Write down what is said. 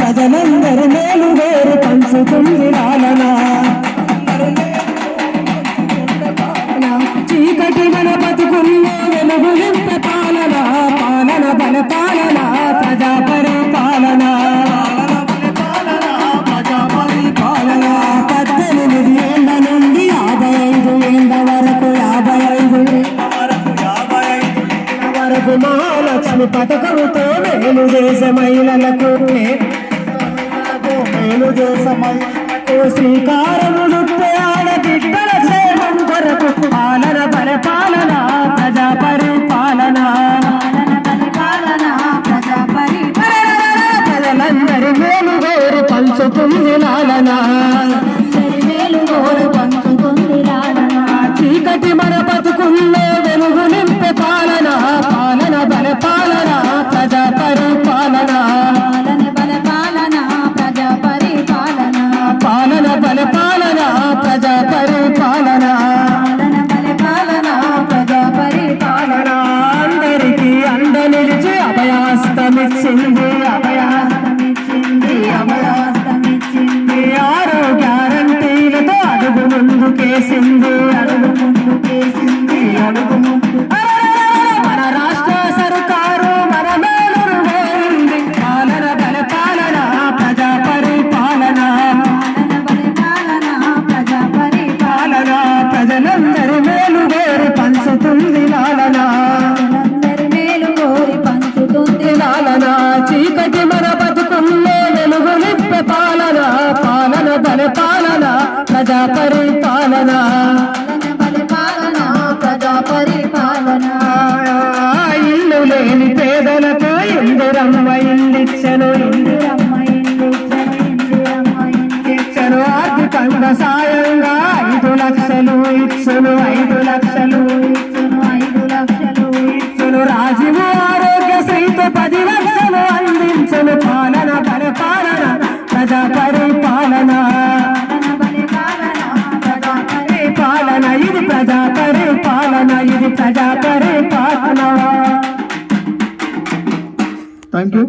ప్రజలందరి మేలు వేరు పంచుతుంది లాలనా ఏళ్ళ వరకు మహాలక్ష్మి పథకంతో మేలు దేశ మహిళలకు మేలు దేశ మహిళలకు శ్రీకారములు ఆడబిడ్డల క్షేమం కొరకు పాలన పరిపాలన ప్రజా పరిపాలన. ప్రజలందరి మేలు వేరు పంచుతుంది లాలన పరిపాలన. పాలన బల పాలన ప్రజా పరిపాలన. పాలన అందరికీ అండ నిలిచి అభయాస్తమిచ్చింది అభయాస్తమిచ్చింది. పంచుతుంది లాలన? లాలన? చీకటి మన బతుకుల్లో వెలుగు నింపే పాలన? పాలన బల పాలన? ప్రజా పరిపాలన? ఇల్లు లేని పేదలకు ఇందిరమ్మ ఇల్లిచ్చను. ఇందిరమ్మ ఇల్లు ఇచ్చను, ఇందిరమ్మ ఇల్లు ఇచ్చను ఆర్థికంగా ఐదు లక్షలు ఇచ్చును ఐదు లక్షలు ఇచ్చును, ఐదు లక్షలు. ఇచ్చును రాజీవ్ ఆరోగ్య శ్రీతో పది లక్షలు అందించును పాలన పరిపాలన ప్రజా పరిపాలన. పాలన ఇది ప్రజా పరిపాలన ఇది ప్రజా పరిపాలన. Thank you